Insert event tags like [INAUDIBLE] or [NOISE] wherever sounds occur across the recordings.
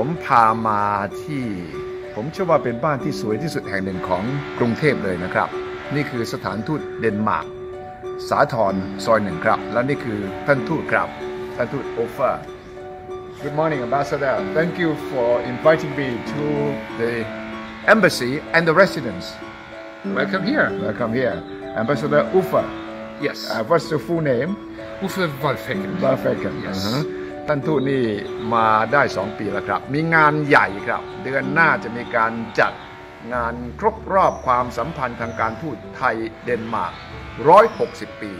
ผมพามาที่ ผมเชื่อว่าเป็นบ้านที่สวยที่สุดแห่งหนึ่งของกรุงเทพเลยนะครับ นี่คือสถานทูตเดนมาร์กสาทรซอยหนึ่งครับ และนี่คือท่านทูตครับ ท่านทูตโอเฟอร์ Good morning, Ambassador. Thank you for inviting me to the embassy and the residence. Welcome here. Welcome here. Ambassador Ufa. Yes. Uh, what's your full name? Uffe Wolfhecken. บาเฟกัน Yes. ท่านทูตนี่มาได้2ปีแล้วครับ มีงานใหญ่ครับ เดือนหน้าจะมีการจัดงานครบรอบความสัมพันธ์ทางการทูตไทยเดนมาร์ก160 ปี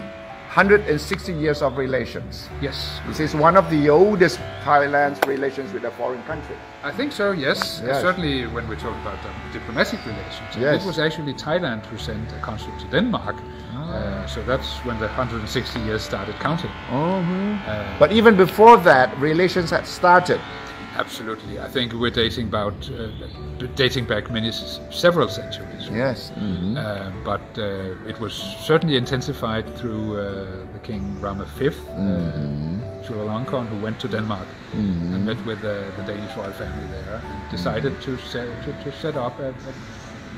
160 years of relations Yes. This is one of the oldest Thailand's relations with a foreign country I think so, yes. Uh, Yes. Certainly when we talk about um, diplomatic relations. And Yes. It was actually Thailand who sent a consul to Denmark. Uh, so that's when the 160 years started counting. Uh, But even before that relations had started absolutely. I think we're dating about uh, dating back many several centuries. Yes Uh, but uh, it was certainly intensified through uh, the King Rama V, uh, Chulalongkorn, who went to Denmark and met with uh, the Danish royal family there and decided to set, to, to set up a, a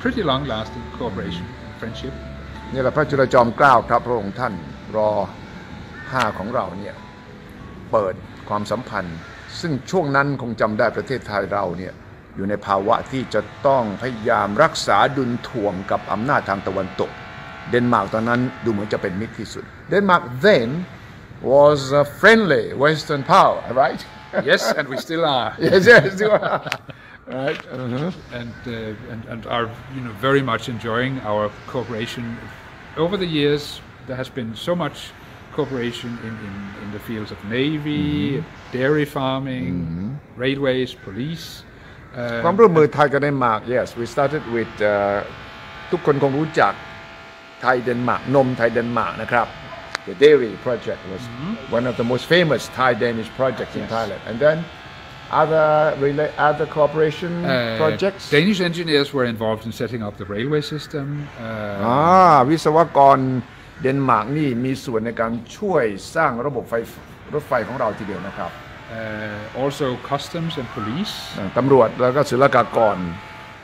pretty long-lasting cooperation and friendship. นี่แหละพระจุลจอมเกล้าครับพระองค์ท่านรอห้าของเราเนี่ยเปิดความสัมพันธ์ ซึ่งช่วงนั้นคงจำได้ประเทศไทยเราเนี่ยอยู่ในภาวะที่จะต้องพยายามรักษาดุลถ่วงกับอำนาจทางตะวันตก เดนมาร์กตอนนั้นดูเหมือนจะเป็นมิตรที่สุดเดนมาร์ก then was a friendly western power right Yes, and we still are. yes yes you are right uh-huh. and, uh, and and are you know very much enjoying our cooperation. Over the years, there has been so much cooperation in, in, in the fields of navy, dairy farming, railways, police. ความ Uh, ร่วมมือไทยกับเดนมาร์ก yes we started with uh, ทุกคนคงรู้จักไทยเดนมาร์กนมไทยเดนมาร์กนะครับ the dairy project was one of the most famous Thai Danish projects in Yes. Thailand and then other rela- other cooperation uh, projects Danish engineers were involved in setting up the railway system. Uh, อ่าวิศวกรเดนมาร์กนี่มีส่วนในการช่วยสร้างระบบไฟรถไฟของเราทีเดียวนะครับ uh, also customs and police. อ่าตำรวจแล้วก็ศุลกากร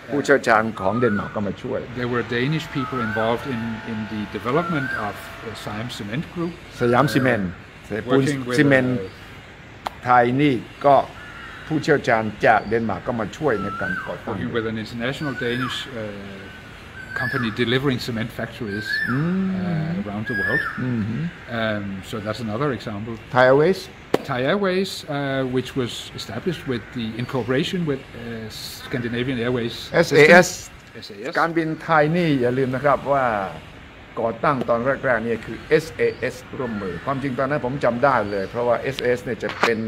ผู้เชี่ยวชาญของเดนมาร์กก็มาช่วย There were Danish people involved in, in the development of uh, Siam Cement Group. สยามซีเมนต์ปูน working with ซีเมนต์ uh, ไทยนี่ก็ ผู้เชี่ยวชาญจากเดนมาร์กก็มาช่วยในการก่อตั้ง working with an international Danish uh, company delivering cement factories uh, around the world. Um, so that's another example. ไทยเวส Thai Airways, uh, which was established with the in cooperation with uh, Scandinavian Airways. SAS SAS. การบินไทยนี่อย่าลืมนะครับว่าก่อตั้งตอนแรกๆเนี่ยคือ SAS ร่วมมือ ความจริงตอนนั้นผมจำได้เลย เพราะว่า SAS เนี่ยจะเป็น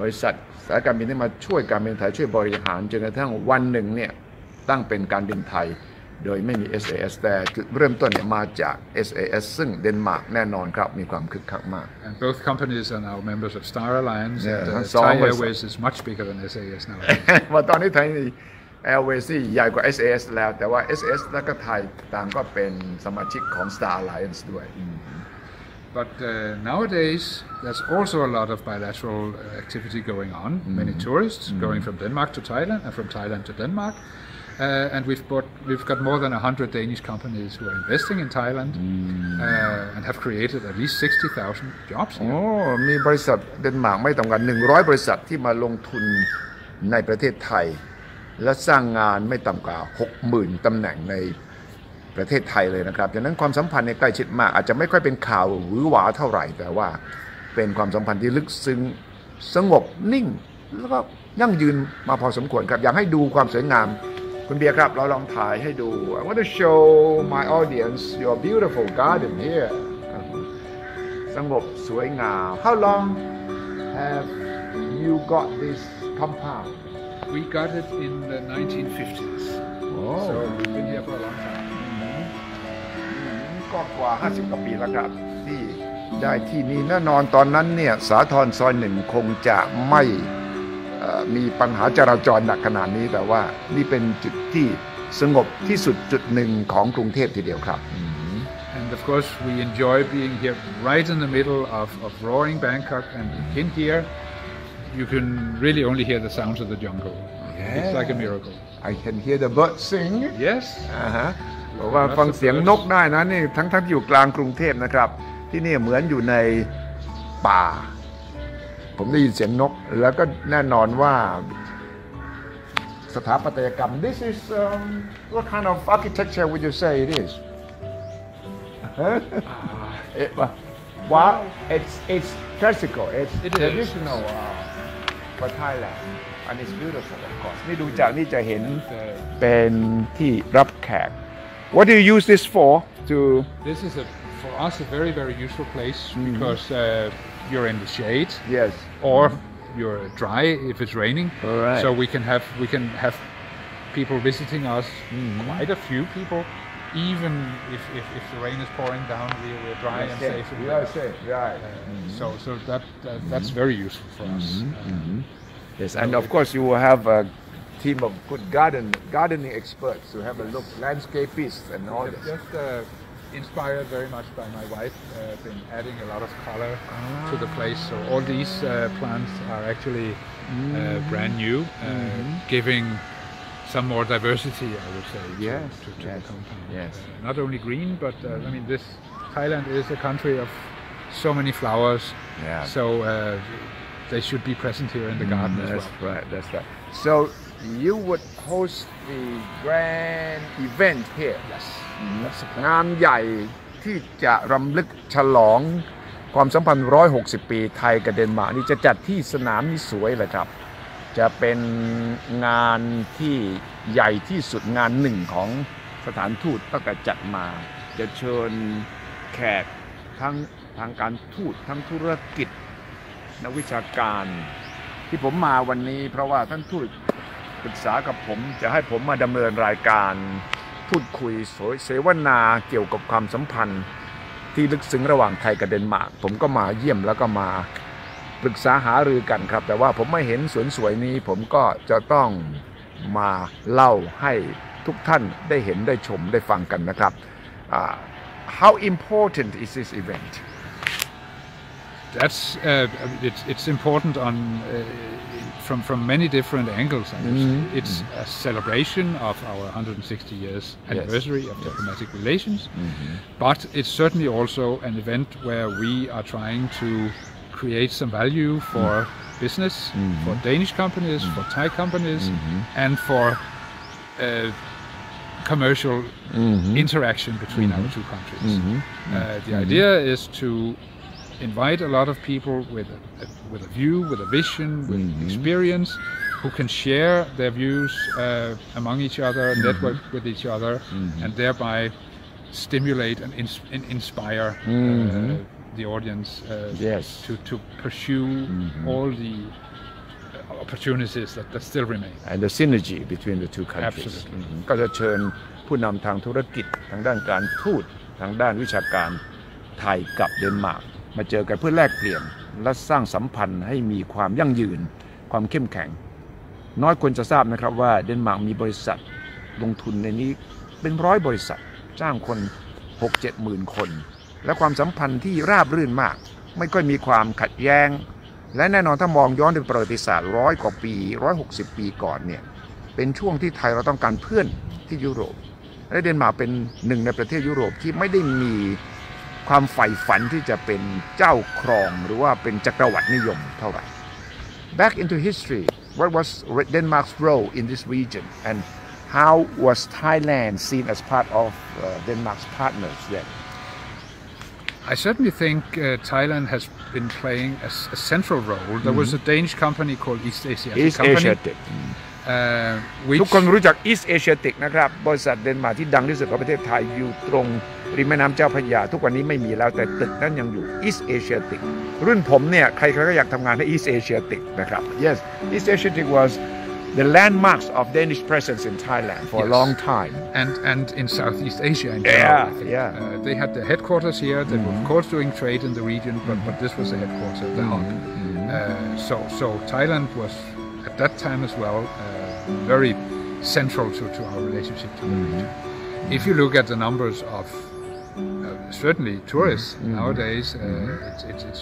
บริษัท สายการบินที่มาช่วยการบินไทยช่วยบริหารจนกระทั่งวันหนึ่งเนี่ยตั้งเป็นการบินไทย โดยไม่มี SAS แต่จุดเริ่มต้นเนี่ยมาจาก SAS ซึ่งเดนมาร์กแน่นอนครับมีความคึกคักมาก And both companies are now members of Star Alliance. Yeah, and, uh, that's Thai always- Airways is much bigger than SAS now. ว่าตอนนี้ไทยแอร์เวย์ซี่ใหญ่กว่า SAS แล้วแต่ว่า SAS และก็ไทยต่างก็เป็นสมาชิกของ Star Alliance ด้วย But uh, nowadays, there's also a lot of bilateral uh, activity going on. Many tourists going from Denmark to Thailand and from Thailand to Denmark. Uh, and we've, bought, we've got more than 100 Danish companies who are investing in Thailand uh, and have created at least 60,000 jobs โอ้ here. มีบริษัทเดนมาร์กไม่ต่ำกว่า100 บริษัทที่มาลงทุนในประเทศไทย และสร้างงานไม่ต่ำกว่า 60,000 ตำแหน่งใน ประเทศไทยเลยนะครับดังนั้นความสัมพันธ์ในยใกล้ชิดมาก อาจจะไม่ค่อยเป็นข่าวหวือหวาเท่าไหร่ แต่ว่าเป็นความสัมพันธ์ที่ลึกซึ้งสงบนิ่ง แล้วก็ยั่งยืนมาพอสมควรครับ อยากให้ดูความสวยงาม คุณเบียร์ครับ เราลองถ่ายให้ดู I want to show my audience your beautiful garden here สงบสวยงาม How long have you got this compound We got it in the 1950s. Oh. So we've been here for a long time. ก็กว่า 50 กว่าปีแล้วครับ ที่ได้ที่นี่แน่นอนตอนนั้นเนี่ยสาทรซอยหนึ่งคงจะไม่เอ่อมีปัญหาจราจรหนักขนาดนี้แต่ว่านี่เป็นจุดที่สงบที่สุดจุดหนึ่งของกรุงเทพทีเดียวครับ And of course, we enjoy being here right in the middle of, of roaring Bangkok and in here. you can really only hear the sounds of the jungle. It's like a Yeah. miracle. I can hear the birds sing Yes. อ่าฮะ บอกว่าฟังเสียงนกได้นะนี่ทั้งทั้งที่อยู่กลางกรุงเทพนะครับ ที่นี่เหมือนอยู่ในป่า ผมได้ยินเสียงนก แล้วก็แน่นอนว่าสถาปัตยกรรม this is um, what kind of architecture would you say it is it, well it's it's classical it's It is. traditional uh, for Thailand and it's beautiful of course นี่ดูจากนี่จะเห็น Uh, เป็นที่รับแขก What do you use this for to this is a, for us a very very useful place mm-hmm. because uh, you're in the shade yes or mm-hmm. you're dry if it's raining. Alright. So we can have we can have people visiting us, mm-hmm. quite a few people. Even if, if, if the rain is pouring down, we, we're dry and safe. Yeah, there. safe, right. So so that, that that's very useful for us. Uh, Yes, and of course you will have a team of good garden gardening experts to have a look, landscapists and all Just- this. Just uh, inspired very much by my wife, uh, been adding a lot of color to the place. So all these uh, plants are actually uh, brand new, uh, giving some more diversity, I would say, Yes, to, to yes, the compound. yes. Uh, not only green, but uh, I mean, this Thailand is a country of so many flowers. Yeah. So uh, they should be present here in the garden as That's well. right, that's right. So you would host the grand event here. Yes. That's the งานใหญ่ที่จะรำลึกฉลองความสัมพันธ์ 160 ปีไทยกับเดนมาร์กนี่จะจัดที่สนามนี้สวยเลยครับ จะเป็นงานที่ใหญ่ที่สุดงานหนึ่งของสถานทูตตั้งแต่จัดมา จะเชิญแขกทั้งทางการทูตทั้งธุรกิจ นักวิชาการ ที่ผมมาวันนี้เพราะว่าท่านทูต ปรึกษากับผม จะให้ผมมาดำเนินรายการพูดคุยโสยเสวนาเกี่ยวกับความสัมพันธ์ ที่ลึกซึ้งระหว่างไทยกับเดนมาร์กผมก็มาเยี่ยมแล้วก็มาปรึกษาหารือกันครับ แต่ว่าผมไม่เห็นสวนสวยนี้ ผมก็จะต้องมาเล่าให้ทุกท่านได้เห็นได้ชมได้ฟังกันนะครับ How important is this event? That's uh, um, it's it's important on uh, from from many different angles. Say. It's mm-hmm. Mm-hmm. a celebration of our 160 years anniversary of diplomatic relations, mm-hmm. but it's certainly also an event where we are trying to create some value for mm. business, for Danish companies, for mm. Thai companies, and for uh, commercial interaction between our two countries. Uh, the idea is to invite a lot of people with a, a- with a view, with a vision, with experience, who can share their views uh, among each other, network with each other, and thereby stimulate and, ins- and inspire uh, the audience uh, Yes. to, to pursue all the uh, opportunities that, that still remain. and the synergy between the two countries Absolutely. อืมก็จะเชิญผู้นำทางธุรกิจทางด้านการทูตทางด้านวิชาการไทยกับเดนมาร์ก มาเจอกันเพื่อแลกเปลี่ยนและสร้างสัมพันธ์ให้มีความยั่งยืน ความเข้มแข็ง น้อยคนจะทราบนะครับว่าเดนมาร์กมีบริษัทลงทุนในนี้เป็นร้อยบริษัทจ้างคน 6 7หมื่นคน และความสัมพันธ์ที่ราบรื่นมาก ไม่ค่อยมีความขัดแย้ง และแน่นอนถ้ามองย้อนดูประวัติศาสตร์ร้อยกว่าปี160 ปีก่อนเนี่ยเป็นช่วงที่ไทยเราต้องการเพื่อนที่ยุโรปและเดนมาร์กเป็นหนึ่งในประเทศยุโรปที่ไม่ได้มี ความใฝ่ฝันที่จะเป็นเจ้าครองหรือว่าเป็นจักรวรรดินิยมเท่าไหร่ Back into history what was Denmark's role in this region and how was Thailand seen as part of uh, Denmark's partners then I certainly think uh, Thailand has been playing a, s- a central role. There was a Danish company called East Asia East Company, Asiatic uh, which ทุกคนรู้จัก East Asiatic นะครับ บริษัทเดนมาร์กที่ดังที่สุดของประเทศไทยอยู่ตรง ริมแม่น้ำเจ้าพระยา ทุกวันนี้ไม่มีแล้วแต่ตึกนั้นยังอยู่ East Asiatic รุ่นผมเนี่ยใครๆก็อยากทำงานให้ East Asiatic นะครับ Yes East Asiatic was the landmarks of Danish presence in Thailand for a Yes. long time and and in Southeast Asia in Yeah, general. I think. yeah. Uh, they had their headquarters here. They were of course doing trade in the region, but, but this was the headquarters, the hub. Uh, so so Thailand was at that time as well uh, very central to, to our relationship to the region. If you look at the numbers of uh, certainly tourists nowadays, uh, it's, it's, it's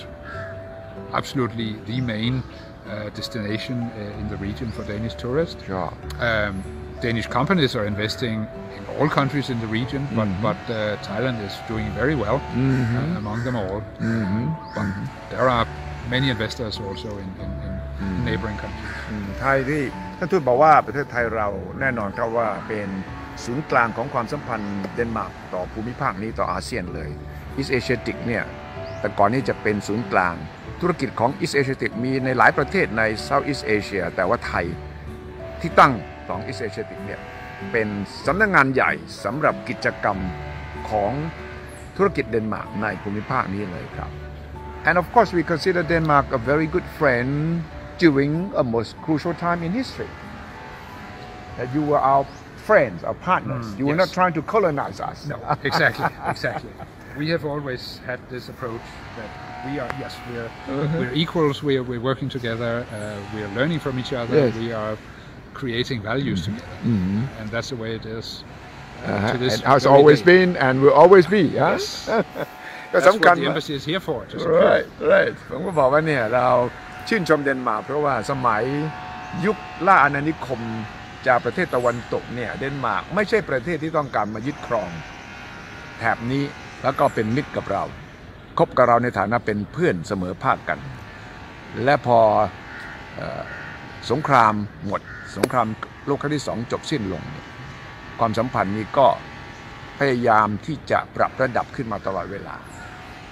absolutely the main uh, uh, destination uh, in the region for Danish tourists. ชอบ Um, Danish companies are investing in all countries in the region, but, but uh, Thailand is doing very well uh, among them all. But there are many investors also in, in, in neighboring countries. อืมไทยที่ท่านทูตบอกว่าประเทศไทยเราแน่นอนครับว่าเป็น ศูนย์กลางของความสัมพันธ์เดนมาร์กต่อภูมิภาคนี้ต่ออาเซียนเลย East Asiatic เนี่ยแต่ก่อนนี้จะเป็นศูนย์กลาง ธุรกิจของ East Asiatic มีในหลายประเทศใน Southeast Asia แต่ว่าไทยที่ตั้งของ East Asiatic เนี่ยเป็นสำนักงานใหญ่สำหรับกิจกรรมของธุรกิจเดนมาร์กในภูมิภาคนี้เลยครับ And of course, we consider Denmark a very good friend during a most crucial time in history. That you were our friends, our partners. you were yes. not trying to colonize us. No, exactly, exactly. We have always had this approach that we are, yes, we are, we're equals. We are, we're working together. Uh, we are learning from each other. Yes. We are creating values together, and that's the way it is. uh, Uh-huh. to this and has very always day. been and will always be. Huh? Yes. [LAUGHS] ก็ That's สำคัญ what the มาก embassy is here for. To support. right right ผมก็บอกว่าเนี่ยเราชื่นชมเดนมาร์กเพราะว่าสมัยยุคล่าอาณานิคม จากประเทศตะวันตกเนี่ยเดนมาร์กไม่ใช่ประเทศที่ต้องการมายึดครอง แถบนี้แล้วก็เป็นมิตรกับเราคบกับเราในฐานะเป็นเพื่อนเสมอภาคกัน และพออสงครามหมด สงครามโลกครั้งที่สองจบสิ้นลง ความสัมพันธ์นี้ก็พยายามที่จะปรับระดับขึ้นมาตลอดเวลา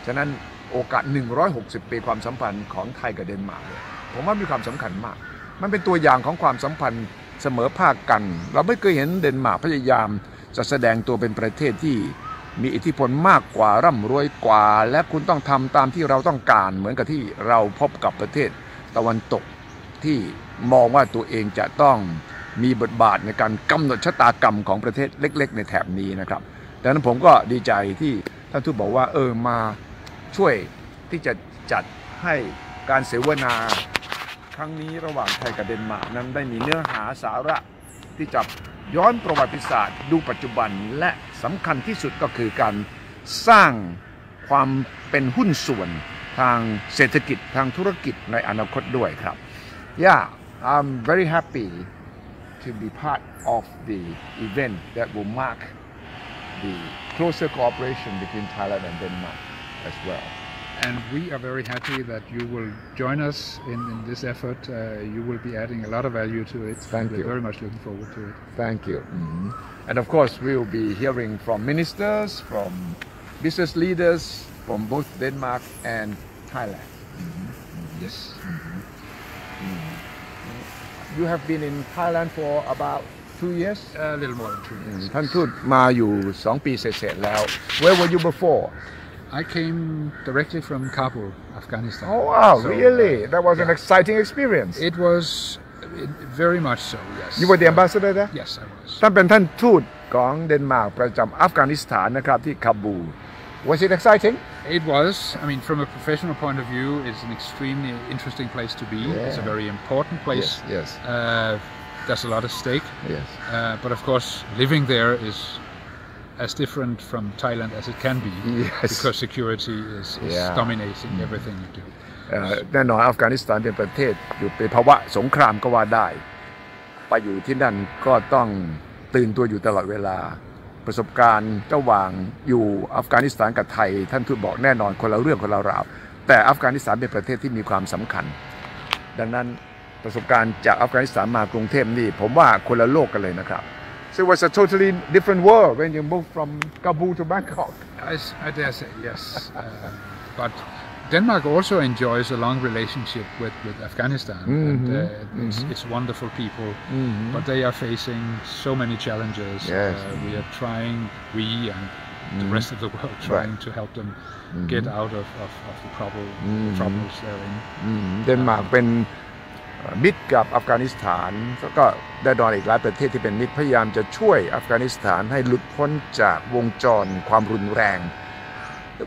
ฉะนั้นโอกาส 160 ปีความสัมพันธ์ของไทยกับเดนมาร์กผมว่ามีความสำคัญมาก มันเป็นตัวอย่างของความสัมพันธ์ เสมอภาคกัน เราไม่เคยเห็นเดนมาร์กพยายามจะแสดงตัวเป็นประเทศที่มีอิทธิพลมากกว่าร่ำรวยกว่า และคุณต้องทำตามที่เราต้องการ เหมือนกับที่เราพบกับประเทศตะวันตกที่มองว่าตัวเองจะต้องมีบทบาทในการกำหนดชะตากรรมของประเทศเล็ก ๆ ในแถบนี้นะครับดังนั้นผมก็ดีใจที่ท่านทูตบอกว่าเออมาช่วยที่จะจัดให้การเสวนา ครั้งนี้ระหว่างไทยกับเดนมาร์กนั้นได้มีเนื้อหาสาระที่จะย้อนประวัติศาสตร์ ดูปัจจุบันและสำคัญที่สุดก็คือการสร้างความเป็นหุ้นส่วนทางเศรษฐกิจทางธุรกิจในอนาคตด้วยครับ Yeah I'm very happy to be part of the event that will mark the closer cooperation between Thailand and Denmark as well. And we are very happy that you will join us in, in this effort. Uh, you will be adding a lot of value to it. Thank We're you. very much looking forward to it. Thank you. And of course, we will be hearing from ministers, from business leaders from both Denmark and Thailand. Yes. You have been in Thailand for about two years. A little more than two years. ท่านทูตมาอยู่ 2 ปีเสร็จๆแล้ว Where were you before? I came directly from Kabul, Afghanistan. Oh wow, So, really? uh, That was an yeah. exciting experience. It was it, very much so. Yes. You were the ambassador there? Yes, I was. ท่านเป็นท่านทูตของเดนมาร์กประจำอัฟกานิสถานนะครับที่คาบูล Was it exciting? It was. I mean, from a professional point of view, it's an extremely interesting place to be. It's a Yeah. very important place. yes. Uh, there's a lot at stake. Yes. Uh, but of course, living there is as different from Thailand as it can be Yes. because security is, is Yeah. dominating everything you do. เอ่อแน่นอนอัฟกานิสถานเป็นประเทศอยู่ในภาวะสงครามก็ว่าได้ ไปอยู่ที่นั่นก็ต้องตื่นตัวอยู่ตลอดเวลา ประสบการณ์ระหว่างอยู่อัฟกานิสถานกับไทย ท่านทูตบอกแน่นอนคนละเรื่องคนละราว แต่อัฟกานิสถานเป็นประเทศที่มีความสำคัญ ดังนั้นประสบการณ์จากอัฟกานิสถานมากรุงเทพนี่ผมว่าคนละโลกกันเลยนะครับ So it was a totally different world when you moved from Kabul to Bangkok. I, I dare say, yes. uh, but Denmark also enjoys a long relationship with, with Afghanistan. Mm -hmm. and, mm-hmm. uh, mm-hmm. it's, mm -hmm. it's, wonderful people, mm -hmm. but they are facing so many challenges. Yes. Uh, we are trying, we and the mm-hmm. rest of the world, trying right. to help them get out of, of, of the, problem, the, they're in. Denmark, um, when มาร์กเป็นเอ่อมิตรกับอัฟกานิสถานแล้วก็ได้ดอนอีกหลายประเทศที่เป็นมิตรพยายามจะช่วยอัฟกานิสถานให้หลุดพ้นจากวงจรความรุนแรง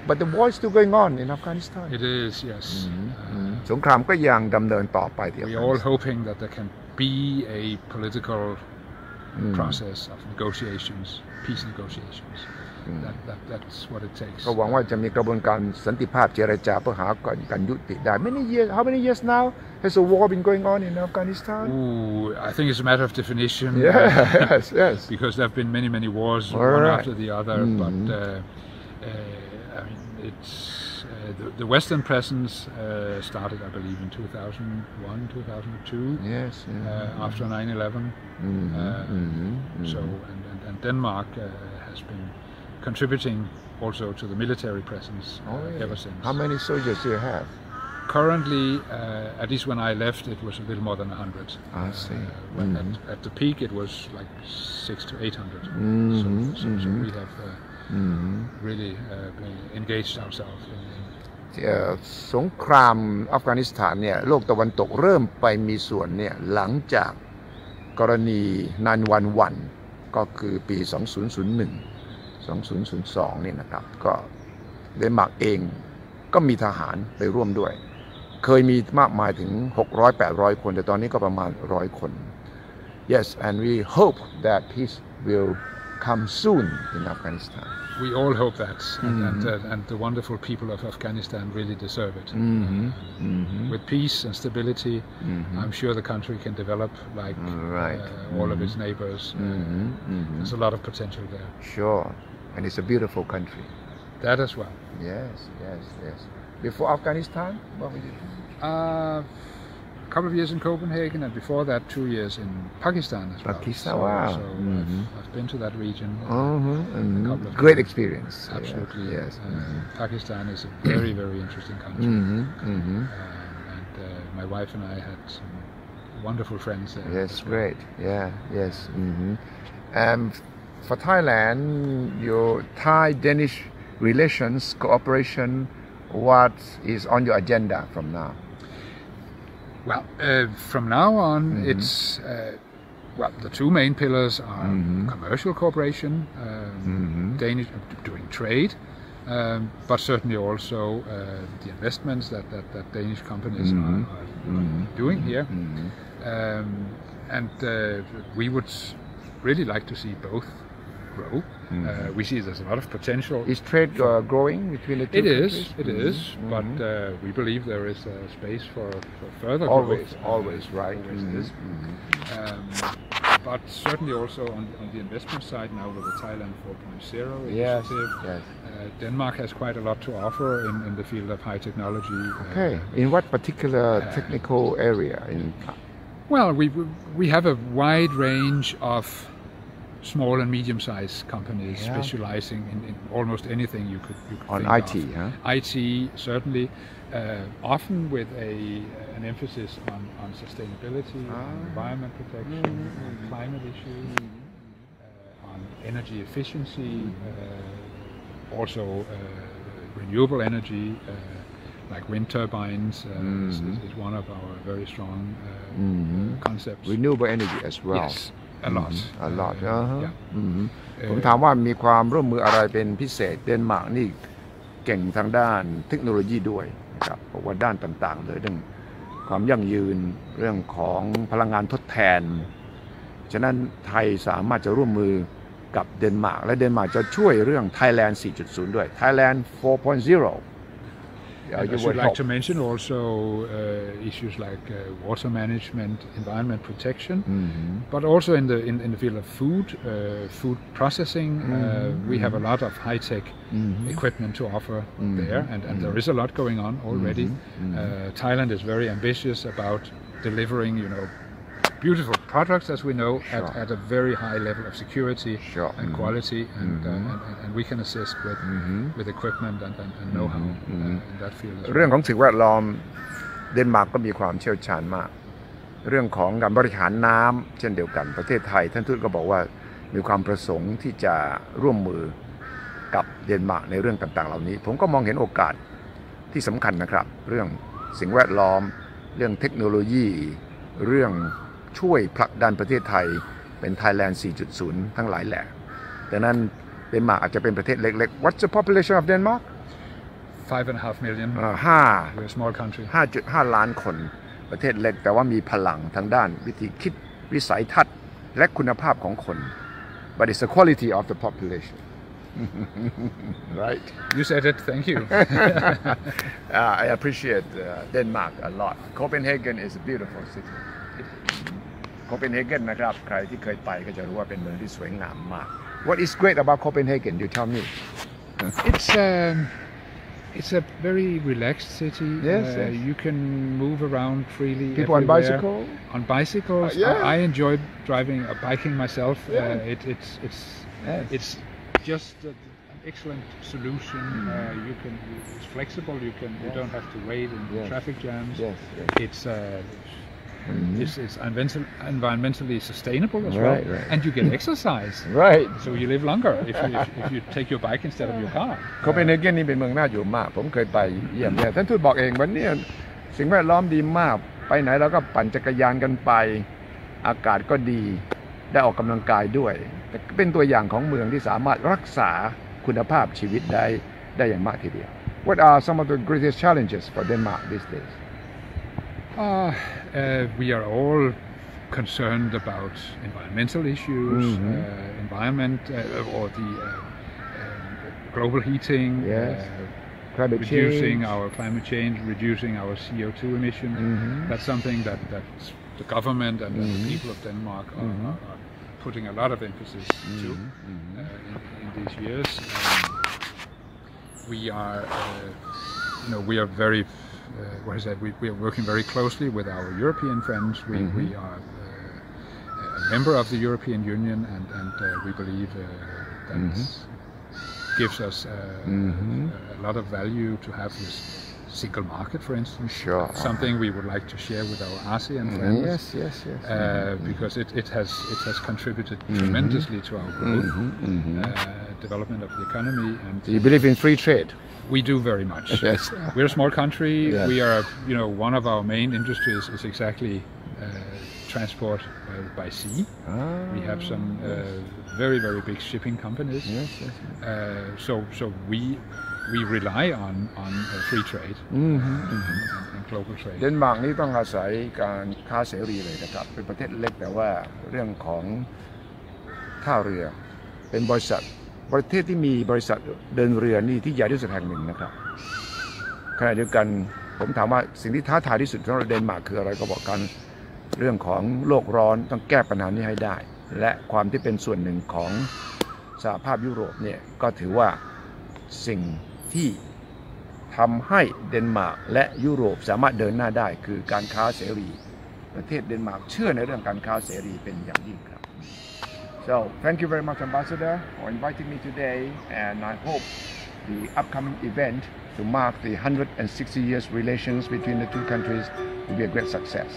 but the war is still going on in Afghanistan It is, yes. Uh, สงครามก็ยังดำเนินต่อไปที่อัฟ we กา are นิ all สถาน hoping that there can be a political process of negotiations, peace negotiations. that, that that's what it takes. ก็หวังว่าจะมีกระบวนการสันติภาพเจรจาเพื่อหาการการยุติได้ Many years how many years now has a war been going on in Afghanistan Ooh, I think it's a matter of definition. uh, [LAUGHS] yes yes because there have been many, many wars, All one right. after the other. But uh, uh, I mean, it's uh, the, the Western presence uh, started, I believe, in 2001, 2002, yes uh, after 9/11. Uh, So, and, and, and Denmark uh, has been contributing also to the military presence uh, Oh, yeah. ever since. how many soldiers do you have Currently, uh, at least when I left, it was a little more than 100. I see Uh, when at, at the peak, it was like six to 800. So, so, so we have uh, really uh, been engaged ourselves in, in เอ่อสงครามอัฟกานิสถานเนี่ยโลกตะวันตกเริ่มไปมีส่วนเนี่ยหลังจากกรณีนันวันวันก็คือปี 2001 2002 นี่นะครับ ก็เดนมาร์กเองก็มีทหารไปร่วมด้วย เคยมีมากมายถึง 600-800 คน แต่ตอนนี้ก็ประมาณ 100 คน yes and we hope that peace will come soon in Afghanistan we all hope that, and, and, uh, and the wonderful people of Afghanistan really deserve it. With peace and stability, I'm sure the country can develop like Right. uh, all of its neighbors. Uh, There's a lot of potential there. sure and it's a beautiful country That as well. Yes, yes, yes. Before Afghanistan, what were you? Uh, couple of years in Copenhagen, and before that, two years in Pakistan as well. Pakistan, so, wow. So I've, I've been to that region. uh, Mm-hmm. of Great times. experience. Absolutely. Yes. Uh, Pakistan is a very, very interesting country. Mm-hmm. Mm-hmm. Um, and uh, my wife and I had some wonderful friends there. Yes, well. great. Yeah, yes. Mm-hmm. And for Thailand, your Thai-Danish relations cooperation, what is on your agenda from now? Well, uh, from now on, it's uh, well the two main pillars are commercial cooperation, um, Danish doing trade, um, but certainly also uh, the investments that, that, that Danish companies are, are doing here. Um, and uh, we would really like to see both grow. Uh, we see there's a lot of potential. Is trade uh, growing between the two It is, countries? it is, but uh, we believe there is a space for, for further Always, growth. always, right. Always Mhm. is. Um, but certainly also on, on the investment side now with the Thailand 4.0 Yes, initiative, yes. uh, Denmark has quite a lot to offer in, in the field of high technology. uh, Okay. In what particular technical area? In Well, we we have a wide range of small and medium-sized companies Yeah. specializing in, in almost anything you could, you could on IT, of. huh? IT certainly, uh, often with a an emphasis on, on sustainability, Ah. on environment protection, on climate issues, uh, on energy efficiency, uh, also uh, renewable energy. Uh, like wind turbines uh, is, is- is one of our very strong uh, concepts. renewable energy as well. Yes, a lot. a lot Uh, อ่าฮะ yeah. อืมผมถามว่ามีความร่วมมืออะไรเป็นพิเศษเดนมาร์กนี่เก่งทางด้านเทคโนโลยีด้วยนะครับเพราะว่าด้านต่างๆเลยเรื่องความยั่งยืนเรื่องของพลังงานทดแทน ฉะนั้นไทยสามารถจะร่วมมือกับเดนมาร์กและเดนมาร์กจะช่วยเรื่อง Thailand 4.0 ด้วย Thailand 4.0 And I should would like help. to mention also uh, issues like uh, water management, environment protection, but also in the in, in the field of food, uh, food processing. Uh, we have a lot of high tech equipment to offer there, and, and there is a lot going on already. Uh, Thailand is very ambitious about delivering, you know, beautiful products, as we know, Sure. at, at a very high level of security Sure. and Mhm. quality, and, uh, and, and- and we can assist with with equipment and, and, and know-how uh, in that field. As well. เรื่องของสิ่งแวดล้อมเดนมาร์กก็มีความเชี่ยวชาญมาก เรื่องของการบริหารน้ำเช่นเดียวกันประเทศไทย ท่านทูตก็บอกว่ามีความประสงค์ที่จะร่วมมือกับเดนมาร์กในเรื่องต่างๆ เหล่านี้ ผมก็มองเห็นโอกาสที่สำคัญนะครับ เรื่องสิ่งแวดล้อม เรื่องเทคโนโลยี เรื่อง ช่วยผลักดันประเทศไทยเป็น Thailand 4.0 ทั้งหลายแหละดังนั้นเดนมาร์กอาจจะเป็นประเทศเล็กๆ What's the population of Denmark Five and a half million. อ่าห้า We're a small country. 5.5ล้านคนประเทศเล็กแต่ว่ามีพลังทางด้านวิธีคิดวิสัยทัศน์และคุณภาพของคน but it's the quality of the population right You said it. Thank you. uh, I appreciate uh, Denmark a lot Copenhagen is a beautiful city Copenhagen นะครับ ใครที่เคยไปก็จะรู้ว่าเป็นเมืองที่สวยงามมาก What is great about Copenhagen you tell me it's um, it's a very relaxed city. Yes, Uh, yes. You can move around freely. people on everywhere. bicycle On bicycles, Uh, yeah. I, I enjoy driving, uh, biking myself. Yeah. Uh, it, it's it's Yes. it's just a, an excellent solution. Uh, you can it's flexible. You can you Yes. don't have to wait in Yes. traffic jams. yes, yes. It's uh, it's, it's environmental, environmentally sustainable as Right, well, right. and you get exercise. right So you live longer if you, if, if you take your bike instead of your car. โคเปนเฮเกนนี่เป็นเมืองน่าอยู่มาก ผมเคยไปเยี่ยมเนี่ยท่านทูตบอกเองวันนี้สิ่งแวดล้อมดีมาก ไปไหนเราก็ปั่นจักรยานกันไป อากาศก็ดี ได้ออกกำลังกายด้วยแต่เป็นตัวอย่างของเมืองที่สามารถรักษาคุณภาพชีวิตได้ได้อย่างมากทีเดียว What are some of the greatest challenges for Denmark these days Uh, uh, we are all concerned about environmental issues, Mhm. uh, environment uh, or the uh, um, global heating, Yes. uh, Climate reducing change our climate change, reducing our CO2 emissions. Mhm. That's something that, that the government and, and Mhm. the people of Denmark are, Mhm. are, are putting a lot of emphasis to Mhm. uh, in, in these years. Um, we are, uh, you know, we are very, uh, what is that? We, we are working very closely with our European friends. We, Mhm. we are uh, a member of the European Union, and, and uh, we believe uh, that Mhm. gives us uh, Mhm. a lot of value to have this single market, for instance. Sure. Something we would like to share with our ASEAN Mhm. friends. Yes, yes, yes. Uh, because it, it has it has contributed tremendously to our growth, Mhm, mhm. uh, development of the economy, and Do you believe in free trade? we do very much. Yes. [LAUGHS] We're a small country. Yes. We are, you know, one of our main industries is exactly uh, transport uh, by sea. Ah, We have some uh, very very big shipping companies. yes, yes. Uh, so so we we rely on on uh, free trade Mhm, and, mhm. and, and global trade. เดนมาร์กนี่ต้องอาศัยการค้าเสรีเลยนะครับ เป็นประเทศเล็กแต่ว่าเรื่องของท่าเรือ เป็นบริษัท ประเทศที่มีบริษัทเดินเรือนี่ที่ใหญ่ที่สุดแห่งหนึ่งนะครับขณะเดียวกันผมถามว่าสิ่งที่ท้าทายที่สุดสำหรับเดนมาร์กคืออะไรก็บอกกันเรื่องของโลกร้อนต้องแก้ปัญหานี้ให้ได้ และความที่เป็นส่วนหนึ่งของสหภาพยุโรปเนี่ยก็ถือว่าสิ่งที่ทำให้เดนมาร์กและยุโรปสามารถเดินหน้าได้คือการค้าเสรี ประเทศเดนมาร์กเชื่อในเรื่องการค้าเสรีเป็นอย่างยิ่งครับ so thank you very much ambassador for inviting me today and I hope the upcoming event to mark the 160 years relations between the two countries will be a great success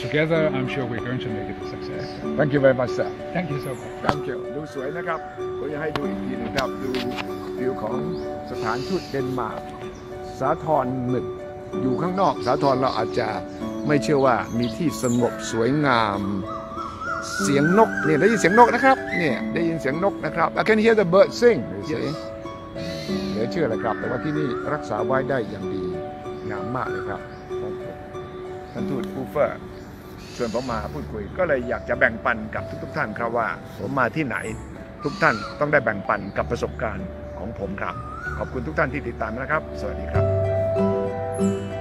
Together, I'm sure we're going to make it a success. thank you very much sir Thank you so much. thank you ดูสวยนะครับผมจะให้ดูอีกทีหนึงครับ ดูวิวของสถานทูตเดนมาร์ก สาทรหนึ่งอยู่ข้างนอก สาทรเราอาจจะไม่เชื่อว่ามีที่สงบสวยงาม เสียงนกเนี่ยได้ยินเสียงนกนะครับเนี่ยได้ยินเสียงนกนะครับ I can hear the bird sing you see เหลือเชื่อเลยครับ แต่ว่าที่นี่รักษาไว้ได้อย่างดีงามมากเลยครับท่านทูตฟูเฟอร์ชวนผมมาพูดคุย ก็เลยอยากจะแบ่งปันกับทุกๆท่านครับว่า ผมมาที่ไหนทุกท่านต้องได้แบ่งปันกับประสบการณ์ของผมครับ ขอบคุณทุกท่านที่ติดตามนะครับ สวัสดีครับ